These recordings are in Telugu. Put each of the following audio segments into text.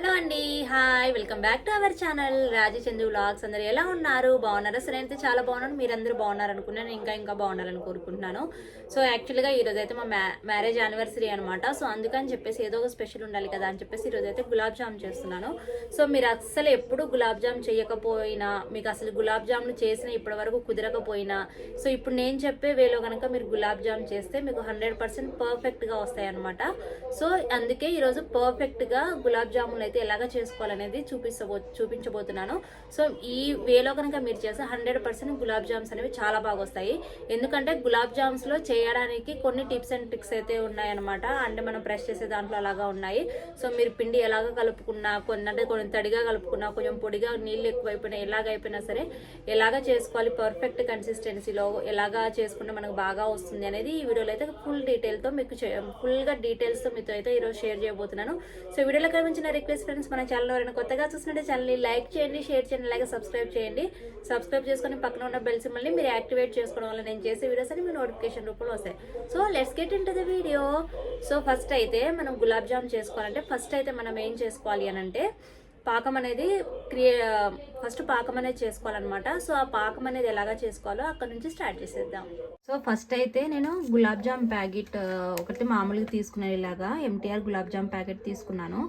హలో అండి hi welcome back to our channel. Rajachandra vlogs అందరు ఎలా ఉన్నారు? బాగున్నారా? సరే అయితే చాలా బాగున్నాను. మీరందరూ బాగున్నారు అనుకున్నాను. ఇంకా ఇంకా బాగున్నారని కోరుకుంటున్నాను. సో యాక్చువల్గా ఈరోజు అయితే మా మ్యా మ్యారేజ్ యానివర్సరీ అనమాట సో అందుకని చెప్పేసి ఏదో ఒక స్పెషల్ ఉండాలి కదా అని చెప్పేసి ఈరోజు అయితే గులాబ్ జామ్ చేస్తున్నాను. సో మీరు అస్సలు ఎప్పుడు గులాబ్ జామ్ చేయకపోయినా మీకు అసలు గులాబ్ జామ్ను చేసిన ఇప్పటి వరకు కుదరకపోయినా సో ఇప్పుడు నేను చెప్పే వేలో కనుక మీరు గులాబ్ జామ్ చేస్తే మీకు హండ్రెడ్ పర్సెంట్ పర్ఫెక్ట్గా వస్తాయి అనమాట సో అందుకే ఈరోజు పర్ఫెక్ట్గా గులాబ్ జాములు అయితే ఎలాగ చేసుకోవాలనేది చూపిస్తబో చూపించబోతున్నాను. సో ఈ వేలో కనుక మీరు చేస్తే హండ్రెడ్ పర్సెంట్ గులాబ్ జామ్స్ అనేవి చాలా బాగా వస్తాయి ఎందుకంటే గులాబ్ జామ్స్లో చేయడానికి కొన్ని టిప్స్ అండ్ ట్రిక్స్ అయితే ఉన్నాయన్నమాట. అంటే మనం ప్రెస్ చేసే దాంట్లో అలాగా ఉన్నాయి. సో మీరు పిండి ఎలాగ కలుపుకున్నా కొన్ని అంటే కొంచెం తడిగా కలుపుకున్నా కొంచెం పొడిగా నీళ్ళు ఎక్కువైపోయినా ఎలాగ అయిపోయినా సరే ఎలాగ చేసుకోవాలి? పర్ఫెక్ట్ కన్సిస్టెన్సీలో ఎలాగా చేసుకుంటే మనకు బాగా వస్తుంది అనేది ఈ వీడియోలో అయితే ఫుల్ డీటెయిల్తో మీకు ఫుల్గా డీటెయిల్స్తో మీతో అయితే ఈరోజు షేర్ చేయబోతున్నాను. సో వీడియోలో కనిపించిన రిక్వెస్ట్ ఫ్రెండ్స్ మన ఛానల్ ఎవరైనా కొత్తగా చూస్తుంటే ఛానల్ని లైక్ చేయండి షేర్ చేయండి అలాగే సబ్స్క్రైబ్ చేయండి. సబ్స్క్రైబ్ చేసుకొని పక్కన ఉన్న బెల్ సింబల్ని మీరు యాక్టివేట్ చేసుకోవడం వల్ల నేను చేసే వీడియోస్ అని మీ నోటిఫికేషన్ రూపంలో వస్తాయి. So let's get in to the video so first అయితే మనం గులాబ్ జామ్ చేసుకోవాలంటే ఫస్ట్ అయితే మనం ఏం చేసుకోవాలి అని అంటే పాకం అనేది క్రియే ఫస్ట్ పాకం అనేది చేసుకోవాలన్నమాట. సో ఆ పాకం అనేది ఎలాగా చేసుకోవాలో అక్కడ నుంచి స్టార్ట్ చేసేద్దాం. సో ఫస్ట్ అయితే నేను గులాబ్ జామ్ ప్యాకెట్ ఒకటి మామూలుగా తీసుకునే ఇలాగా ఎంటీఆర్ గులాబ్ జామ్ ప్యాకెట్ తీసుకున్నాను.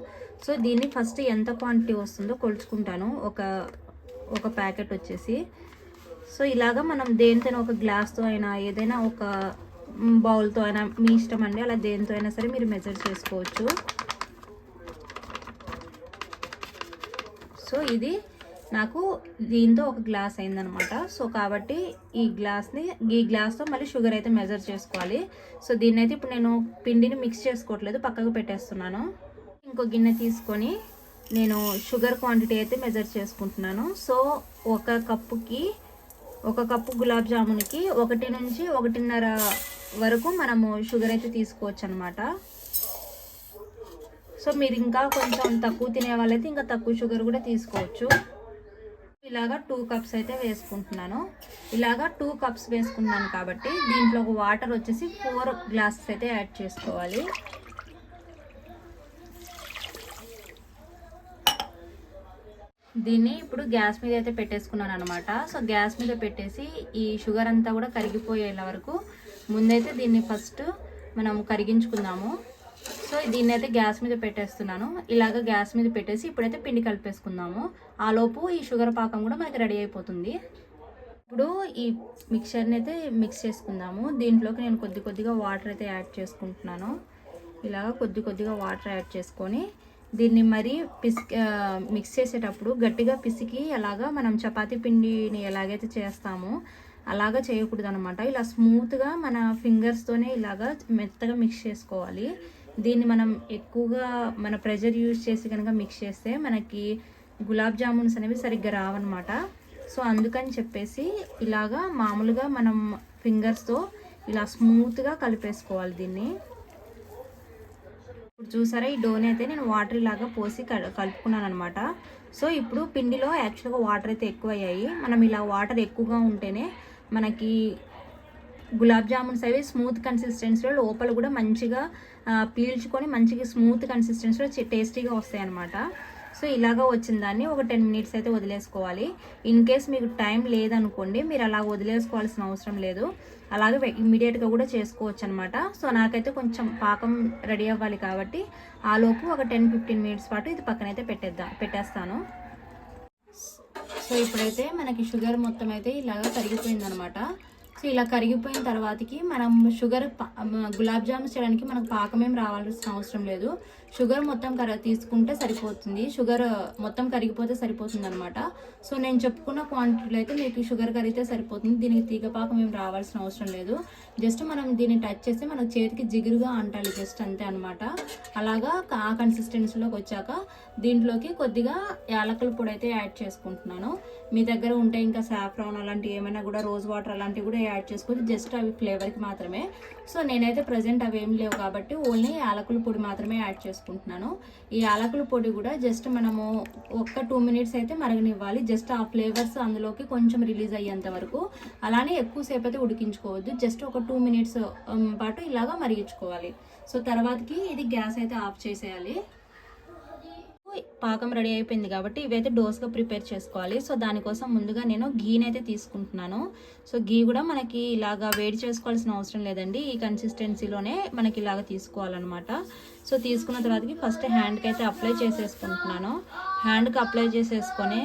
సో దీన్ని ఫస్ట్ ఎంత క్వాంటిటీ వస్తుందో కొలుచుకుంటాను. ఒక ఒక ప్యాకెట్ వచ్చేసి. సో ఇలాగా మనం దేనితో ఒక గ్లాస్తో అయినా ఏదైనా ఒక బౌల్తో అయినా మీ ఇష్టం అండి అలా దేనితో అయినా సరే మీరు మెజర్ చేసుకోవచ్చు. సో ఇది నాకు దీంతో ఒక గ్లాస్ అయిందనమాట. సో కాబట్టి ఈ గ్లాస్ని ఈ గ్లాస్తో మళ్ళీ షుగర్ అయితే మెజర్ చేసుకోవాలి. సో దీన్ని అయితే ఇప్పుడు నేను పిండిని మిక్స్ చేసుకోవట్లేదు పక్కకు పెట్టేస్తున్నాను. ఇంకో గిన్నె తీసుకొని నేను షుగర్ క్వాంటిటీ అయితే మెజర్ చేసుకుంటున్నాను. సో ఒక కప్పుకి ఒక కప్పు గులాబ్ జామున్కి ఒకటి నుంచి ఒకటిన్నర వరకు మనము షుగర్ అయితే తీసుకోవచ్చు అనమాట సో మీరు ఇంకా కొంచెం తక్కువ తినే వాళ్ళైతే ఇంకా తక్కువ షుగర్ కూడా తీసుకోవచ్చు. ఇలాగా టూ కప్స్ అయితే వేసుకుంటున్నాను. ఇలాగా టూ కప్స్ వేసుకున్నాను కాబట్టి దీంట్లో ఒక వాటర్ వచ్చేసి ఫోర్ గ్లాసెస్ అయితే యాడ్ చేసుకోవాలి. దీన్ని ఇప్పుడు గ్యాస్ మీద అయితే పెట్టేసుకున్నాను అనమాట సో గ్యాస్ మీద పెట్టేసి ఈ షుగర్ అంతా కూడా కరిగిపోయేలా వరకు ముందైతే దీన్ని ఫస్ట్ మనం కరిగించుకుందాము. సో దీన్ని అయితే గ్యాస్ మీద పెట్టేస్తున్నాను. ఇలాగ గ్యాస్ మీద పెట్టేసి ఇప్పుడైతే పిండి కలిపేసుకుందాము. ఆలోపు ఈ షుగర్ పాకం కూడా మనకి రెడీ అయిపోతుంది. ఇప్పుడు ఈ మిక్చర్ని అయితే మిక్స్ చేసుకుందాము. దీంట్లోకి నేను కొద్ది కొద్దిగా వాటర్ అయితే యాడ్ చేసుకుంటున్నాను. ఇలాగ కొద్ది కొద్దిగా వాటర్ యాడ్ చేసుకొని దీన్ని మరి పిసి మిక్స్ చేసేటప్పుడు గట్టిగా పిసికి అలాగా మనం చపాతీ పిండిని ఎలాగైతే చేస్తామో అలాగా చేయకూడదు అనమాట ఇలా స్మూత్గా మన ఫింగర్స్తోనే ఇలాగా మెత్తగా మిక్స్ చేసుకోవాలి. దీన్ని మనం ఎక్కువగా మన ప్రెజర్ యూజ్ చేసి కనుక మిక్స్ చేస్తే మనకి గులాబ్ జామున్స్ అనేవి సరిగ్గా రావన్నమాట. సో అందుకని చెప్పేసి ఇలాగా మామూలుగా మనం ఫింగర్స్తో ఇలా స్మూత్గా కలిపేసుకోవాలి దీన్ని. ఇప్పుడు చూసారా ఈ డోని అయితే నేను వాటర్ ఇలాగా పోసి కలుపుకున్నాను అనమాట సో ఇప్పుడు పిండిలో యాక్చువల్గా వాటర్ అయితే ఎక్కువ అయ్యాయి మనం ఇలా వాటర్ ఎక్కువగా ఉంటేనే మనకి గులాబ్ జామున్స్ అవి స్మూత్ కన్సిస్టెన్సీలో లోపల కూడా మంచిగా పీల్చుకొని మంచిగా స్మూత్ కన్సిస్టెన్సీలో టేస్టీగా వస్తాయి అనమాట సో ఇలాగా వచ్చిన దాన్ని ఒక టెన్ మినిట్స్ అయితే వదిలేసుకోవాలి. ఇన్ కేస్ మీకు టైం లేదనుకోండి మీరు అలా వదిలేసుకోవాల్సిన అవసరం లేదు. అలాగే ఇమ్మీడియట్గా కూడా చేసుకోవచ్చు అనమాట సో నాకైతే కొంచెం పాకం రెడీ అవ్వాలి కాబట్టి ఆ లోపు ఒక టెన్ ఫిఫ్టీన్ మినిట్స్ పాటు ఇది పక్కనైతే పెట్టేద్దాం పెట్టేస్తాను. సో ఇప్పుడైతే మనకి షుగర్ మొత్తం అయితే ఇలాగా కరిగిపోయింది అనమాట సో ఇలా కరిగిపోయిన తర్వాతకి మనం షుగర్ గులాబ్ జామున్ చేయడానికి మనకు పాకమేం రావాల్సిన అవసరం లేదు. షుగర్ మొత్తం కర తీసుకుంటే సరిపోతుంది. షుగర్ మొత్తం కరిగిపోతే సరిపోతుంది అనమాట సో నేను చెప్పుకున్న క్వాంటిటీలో అయితే మీకు షుగర్ కరిగితే సరిపోతుంది. దీనికి తీగ పాకం ఏం రావాల్సిన అవసరం లేదు. జస్ట్ మనం దీన్ని టచ్ చేస్తే మనకు చేతికి జిగురుగా అంటాలి జస్ట్ అంతే అనమాట అలాగా ఆ కన్సిస్టెన్సీలోకి వచ్చాక దీంట్లోకి కొద్దిగా యాలకుల పొడి అయితే యాడ్ చేసుకుంటున్నాను. మీ దగ్గర ఉంటే ఇంకా సాఫ్రాన్ అలాంటివి ఏమైనా కూడా రోజ్ వాటర్ అలాంటివి కూడా యాడ్ చేసుకోవచ్చు జస్ట్ అవి ఫ్లేవర్కి మాత్రమే. సో నేనైతే ప్రజెంట్ అవి ఏం లేవు కాబట్టి ఓన్లీ యాలకుల పొడి మాత్రమే యాడ్ చేసుకుంటున్నాను. ఈ యాలకుల పొడి కూడా జస్ట్ మనము ఒక్క టూ మినిట్స్ అయితే మరగనివ్వాలి. జస్ట్ ఆ ఫ్లేవర్స్ అందులోకి కొంచెం రిలీజ్ అయ్యేంత వరకు. అలానే ఎక్కువసేపు అయితే ఉడికించుకోవద్దు. జస్ట్ ఒక టూ మినిట్స్ పాటు ఇలాగా మరిగించుకోవాలి. సో తర్వాతకి ఇది గ్యాస్ అయితే ఆఫ్ చేసేయాలి. పాకం రెడీ అయిపోయింది కాబట్టి ఇవైతే డోస్గా ప్రిపేర్ చేసుకోవాలి. సో దానికోసం ముందుగా నేను గీని అయితే తీసుకుంటున్నాను. సో గీ కూడా మనకి ఇలాగా వేడి చేసుకోవాల్సిన అవసరం లేదండి. ఈ కన్సిస్టెన్సీలోనే మనకి ఇలాగ తీసుకోవాలన్నమాట. సో తీసుకున్న తర్వాతకి ఫస్ట్ హ్యాండ్కి అయితే అప్లై చేసేసుకుంటున్నాను. హ్యాండ్కి అప్లై చేసేసుకొని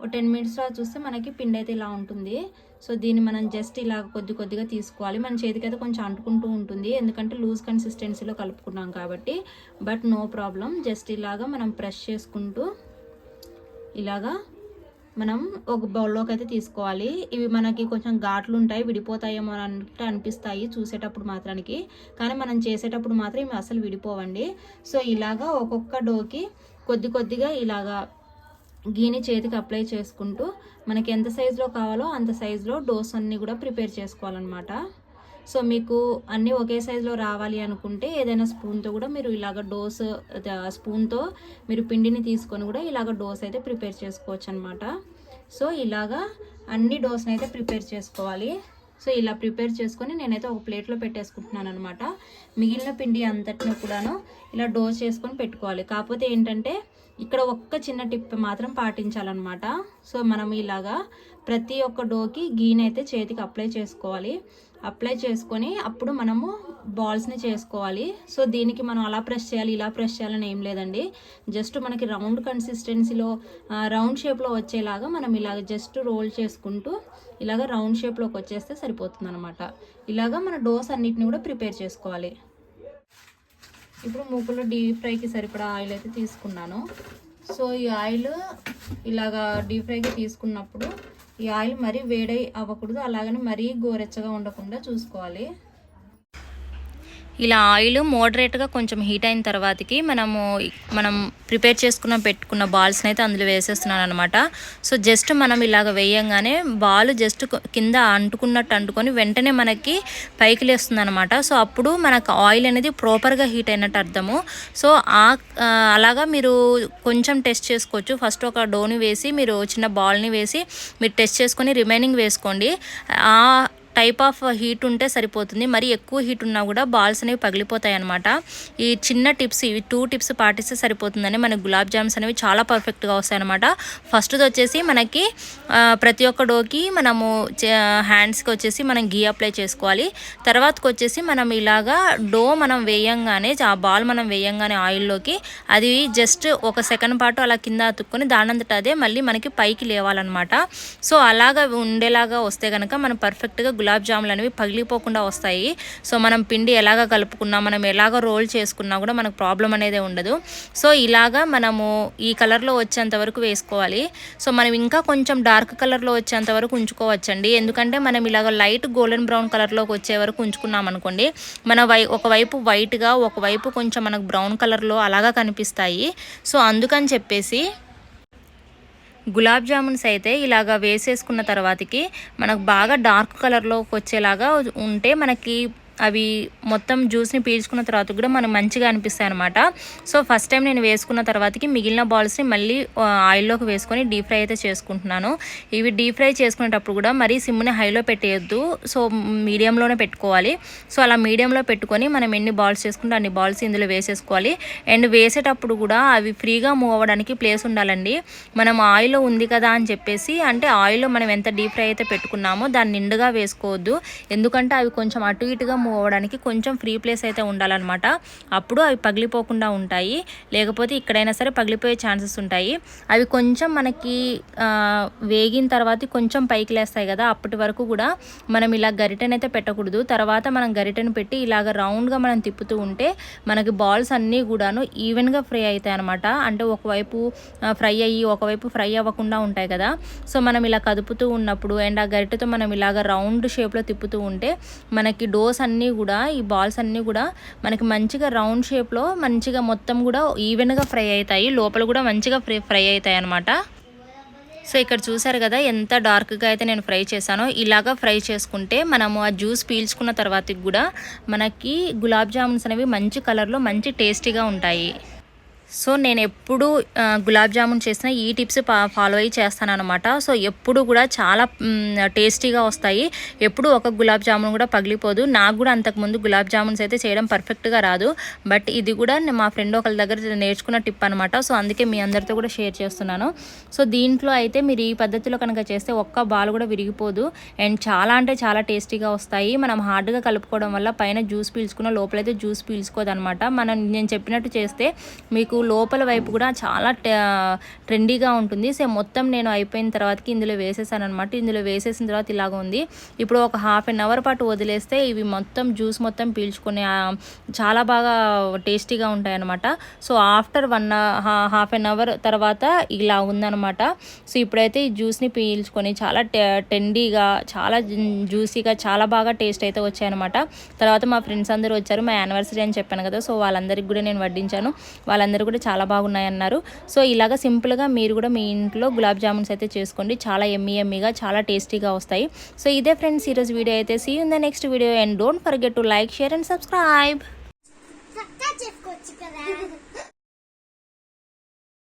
ఓ టెన్ మినిట్స్లో చూస్తే మనకి పిండి అయితే ఇలా ఉంటుంది. సో దీన్ని మనం జస్ట్ ఇలా కొద్ది కొద్దిగా తీసుకోవాలి. మన చేతికైతే కొంచెం అంటుకుంటూ ఉంటుంది. ఎందుకంటే లూజ్ కన్సిస్టెన్సీలో కలుపుకున్నాం కాబట్టి. బట్ నో ప్రాబ్లం జస్ట్ ఇలాగా మనం ప్రెస్ చేసుకుంటూ ఇలాగా మనం ఒక బౌల్లోకి అయితే తీసుకోవాలి. ఇవి మనకి కొంచెం ఘాట్లు ఉంటాయి విడిపోతాయేమో అని అంటే అనిపిస్తాయి చూసేటప్పుడు మాత్రానికి. కానీ మనం చేసేటప్పుడు మాత్రం ఇవి అసలు విడిపోవండి. సో ఇలాగా ఒక్కొక్క డోకి కొద్ది కొద్దిగా ఇలాగా గీని చేతికి అప్లై చేసుకుంటూ మనకి ఎంత సైజులో కావాలో అంత సైజులో డోస్ అన్నీ కూడా ప్రిపేర్ చేసుకోవాలన్నమాట. సో మీకు అన్నీ ఒకే సైజులో రావాలి అనుకుంటే ఏదైనా స్పూన్తో కూడా మీరు ఇలాగ డోస్ స్పూన్తో మీరు పిండిని తీసుకొని కూడా ఇలాగ డోస్ అయితే ప్రిపేర్ చేసుకోవచ్చు అనమాట సో ఇలాగా అన్ని డోస్ని అయితే ప్రిపేర్ చేసుకోవాలి. సో ఇలా ప్రిపేర్ చేసుకొని నేనైతే ఒక ప్లేట్లో పెట్టేసుకుంటున్నాను అనమాట మిగిలిన పిండి అంతటిని కూడాను ఇలా డోస్ చేసుకొని పెట్టుకోవాలి. కాకపోతే ఏంటంటే ఇక్కడ ఒక్క చిన్న టిప్ మాత్రం పాటించాలన్నమాట. సో మనం ఇలాగా ప్రతి ఒక్క డోకి గీని అయితే చేతికి అప్లై చేసుకోవాలి. అప్లై చేసుకొని అప్పుడు మనము బాల్స్ని చేసుకోవాలి. సో దీనికి మనం అలా ప్రెస్ చేయాలి ఇలా ప్రెస్ చేయాలని ఏం లేదండి. జస్ట్ మనకి రౌండ్ కన్సిస్టెన్సీలో రౌండ్ షేప్లో వచ్చేలాగా మనం ఇలాగ జస్ట్ రోల్ చేసుకుంటూ ఇలాగ రౌండ్ షేప్లోకి వచ్చేస్తే సరిపోతుంది అనమాట ఇలాగ మన డోస్ అన్నిటిని కూడా ప్రిపేర్ చేసుకోవాలి. ఇప్పుడు మూకులో డీప్ ఫ్రైకి సరిపడా ఆయిల్ అయితే తీసుకున్నాను. సో ఈ ఆయిల్ ఇలాగా డీప్ ఫ్రైకి తీసుకున్నప్పుడు ఈ ఆయిల్ మరీ వేడై అవ్వకూడదు. అలాగని మరీ గోరెచ్చగా ఉండకుండా చూసుకోవాలి. ఇలా ఆయిల్ మోడరేట్గా కొంచెం హీట్ అయిన తర్వాతకి మనము మనం ప్రిపేర్ చేసుకున్న పెట్టుకున్న బాల్స్ని అయితే అందులో వేసేస్తున్నాను అనమాట సో జస్ట్ మనం ఇలాగ వేయంగానే బాల్ జస్ట్ కింద అంటుకున్నట్టు అంటుకొని వెంటనే మనకి పైకి లేస్తుంది అనమాట సో అప్పుడు మనకు ఆయిల్ అనేది ప్రాపర్గా హీట్ అయినట్టు అర్థము. సో ఆ ఆ, అలాగా మీరు కొంచెం టెస్ట్ చేసుకోవచ్చు. ఫస్ట్ ఒక డోని వేసి మీరు చిన్న బాల్ని వేసి మీరు టెస్ట్ చేసుకొని రిమైనింగ్ వేసుకోండి. ఆ టైప్ ఆఫ్ హీట్ ఉంటే సరిపోతుంది. మరి ఎక్కువ హీట్ ఉన్నా కూడా బాల్స్ అనేవి పగిలిపోతాయి అనమాట ఈ చిన్న టిప్స్ ఇవి టూ టిప్స్ పాటిస్తే సరిపోతుందని మనకి గులాబ్ జామ్స్ అనేవి చాలా పర్ఫెక్ట్గా వస్తాయి అనమాట ఫస్ట్ది వచ్చేసి మనకి ప్రతి ఒక్క డోకి మనము హ్యాండ్స్కి వచ్చేసి మనం గీ అప్లై చేసుకోవాలి. తర్వాతకి వచ్చేసి మనం ఇలాగా డో మనం వేయంగానే ఆ బాల్ మనం వేయంగానే ఆయిల్లోకి అది జస్ట్ ఒక సెకండ్ పాటు అలా కింద అతుక్కొని దానంతట అదే మళ్ళీ మనకి పైకి లేవాలన్నమాట. సో అలాగా ఉండేలాగా వస్తే కనుక మనం పర్ఫెక్ట్గా గులాబ్ గులాబ్ జాములు అనేవి పగిలిపోకుండా వస్తాయి. సో మనం పిండి ఎలాగ కలుపుకున్నా మనం ఎలాగ రోల్ చేసుకున్నా కూడా మనకు ప్రాబ్లం అనేది ఉండదు. సో ఇలాగా మనము ఈ కలర్లో వచ్చేంత వరకు వేసుకోవాలి. సో మనం ఇంకా కొంచెం డార్క్ కలర్లో వచ్చేంత వరకు ఉంచుకోవచ్చండి. ఎందుకంటే మనం ఇలాగ లైట్ గోల్డెన్ బ్రౌన్ కలర్లోకి వచ్చే వరకు ఉంచుకున్నాం అనుకోండి మన వై ఒకవైపు వైట్గా ఒకవైపు కొంచెం మనకు బ్రౌన్ కలర్లో అలాగా కనిపిస్తాయి. సో అందుకని చెప్పేసి గులాబ్ జామున్స్ అయితే ఇలాగా వేసేసుకున్న తర్వాతకి మనకు బాగా డార్క్ కలర్లోకి వచ్చేలాగా ఉంటే మనకి అవి మొత్తం జ్యూస్ని పీల్చుకున్న తర్వాత కూడా మనకు మంచిగా అనిపిస్తాయి అనమాట సో ఫస్ట్ టైం నేను వేసుకున్న తర్వాతకి మిగిలిన బాల్స్ని మళ్ళీ ఆయిల్లోకి వేసుకొని డీప్ ఫ్రై అయితే చేసుకుంటున్నాను. ఇవి డీప్ ఫ్రై చేసుకునేటప్పుడు కూడా మరీ సిమ్ని హైలో పెట్టేయొద్దు. సో మీడియంలోనే పెట్టుకోవాలి. సో అలా మీడియంలో పెట్టుకొని మనం ఎన్ని బాల్స్ చేసుకుంటే అన్ని బాల్స్ ఇందులో వేసేసుకోవాలి. అండ్ వేసేటప్పుడు కూడా అవి ఫ్రీగా మూవ్ అవ్వడానికి ప్లేస్ ఉండాలండి. మనం ఆయిల్ ఉంది కదా అని చెప్పేసి అంటే ఆయిల్లో మనం ఎంత డీప్ ఫ్రై అయితే పెట్టుకున్నామో దాన్ని నిండుగా వేసుకోవద్దు. ఎందుకంటే అవి కొంచెం అటు ఇటుగా మూవ్ అవ్వడానికి కొంచెం ఫ్రీ ప్లేస్ అయితే ఉండాలన్నమాట. అప్పుడు అవి పగిలిపోకుండా ఉంటాయి. లేకపోతే ఇక్కడైనా సరే పగిలిపోయే ఛాన్సెస్ ఉంటాయి. అవి కొంచెం మనకి వేగిన తర్వాత కొంచెం పైకి లేస్తాయి కదా అప్పటి వరకు కూడా మనం ఇలా గరిటెనైతే పెట్టకూడదు. తర్వాత మనం గరిటెను పెట్టి ఇలాగ రౌండ్గా మనం తిప్పుతూ ఉంటే మనకి బాల్స్ అన్నీ కూడాను ఈవెన్గా ఫ్రై అవుతాయి అనమాట అంటే ఒకవైపు ఫ్రై అయ్యి ఒకవైపు ఫ్రై అవ్వకుండా ఉంటాయి కదా. సో మనం ఇలా కదుపుతూ ఉన్నప్పుడు అండ్ ఆ గరిటెతో మనం ఇలాగ రౌండ్ షేప్లో తిప్పుతూ ఉంటే మనకి డోస్ అన్నీ కూడా ఈ బాల్స్ అన్నీ కూడా మనకి మంచిగా రౌండ్ షేప్లో మంచిగా మొత్తం కూడా ఈవెన్గా ఫ్రై అవుతాయి. లోపల కూడా మంచిగా ఫ్రై ఫ్రై అవుతాయి అనమాట సో ఇక్కడ చూసారు కదా ఎంత డార్క్గా అయితే నేను ఫ్రై చేశానో ఇలాగా ఫ్రై చేసుకుంటే మనము ఆ జ్యూస్ పీల్చుకున్న తర్వాత కూడా మనకి గులాబ్ జామున్స్ అనేవి మంచి కలర్లో మంచి టేస్టీగా ఉంటాయి. సో నేను ఎప్పుడు గులాబ్ జామున్ చేసిన ఈ టిప్స్ ఫాలో అయ్యి చేస్తాను అనమాట సో ఎప్పుడు కూడా చాలా టేస్టీగా వస్తాయి. ఎప్పుడు ఒక గులాబ్ జామున్ కూడా పగిలిపోదు. నాకు కూడా అంతకుముందు గులాబ్ జామున్స్ అయితే చేయడం పర్ఫెక్ట్గా రాదు. బట్ ఇది కూడా మా ఫ్రెండ్ ఒకళ్ళ దగ్గర నేర్చుకున్న టిప్ అనమాట సో అందుకే మీ అందరితో కూడా షేర్ చేస్తున్నాను. సో దీంట్లో అయితే మీరు ఈ పద్ధతిలో కనుక చేస్తే ఒక్క బాల్ కూడా విరిగిపోదు. అండ్ చాలా అంటే చాలా టేస్టీగా వస్తాయి. మనం హార్డ్గా కలుపుకోవడం వల్ల పైన జ్యూస్ పీల్చుకున్న లోపలైతే జ్యూస్ పీల్చుకోదు అనమాట మనం నేను చెప్పినట్టు చేస్తే మీకు లోపల వైపు కూడా చాలా ట్రెండీగా ఉంటుంది. సో మొత్తం నేను అయిపోయిన తర్వాతకి ఇందులో వేసేసాను అనమాట ఇందులో వేసేసిన తర్వాత ఇలాగ ఉంది. ఇప్పుడు ఒక హాఫ్ అన్ అవర్ పాటు వదిలేస్తే ఇవి మొత్తం జ్యూస్ మొత్తం పీల్చుకునే చాలా బాగా టేస్టీగా ఉంటాయి అనమాట so after one half an hour తర్వాత ఇలా ఉందన్నమాట. సో ఇప్పుడైతే ఈ జ్యూస్ని పీల్చుకొని చాలా టెండీగా చాలా జ్యూసీగా చాలా బాగా టేస్ట్ అయితే వచ్చాయన్నమాట. తర్వాత మా ఫ్రెండ్స్ అందరూ వచ్చారు. మా యానివర్సరీ అని చెప్పాను కదా. సో వాళ్ళందరికీ కూడా నేను వడ్డించాను. వాళ్ళందరూ కూడా చాలా బాగున్నాయి అన్నారు సో ఇలాగ సింపుల్గా మీరు కూడా మీ ఇంట్లో గులాబ్ జామున్స్ అయితే చేసుకోండి. చాలా ఎమ్మీ ఎమ్మీగా చాలా టేస్టీగా వస్తాయి. సో ఇదే ఫ్రెండ్స్ ఈరోజు వీడియో అయితే. See in the next video and don't forget to like share and subscribe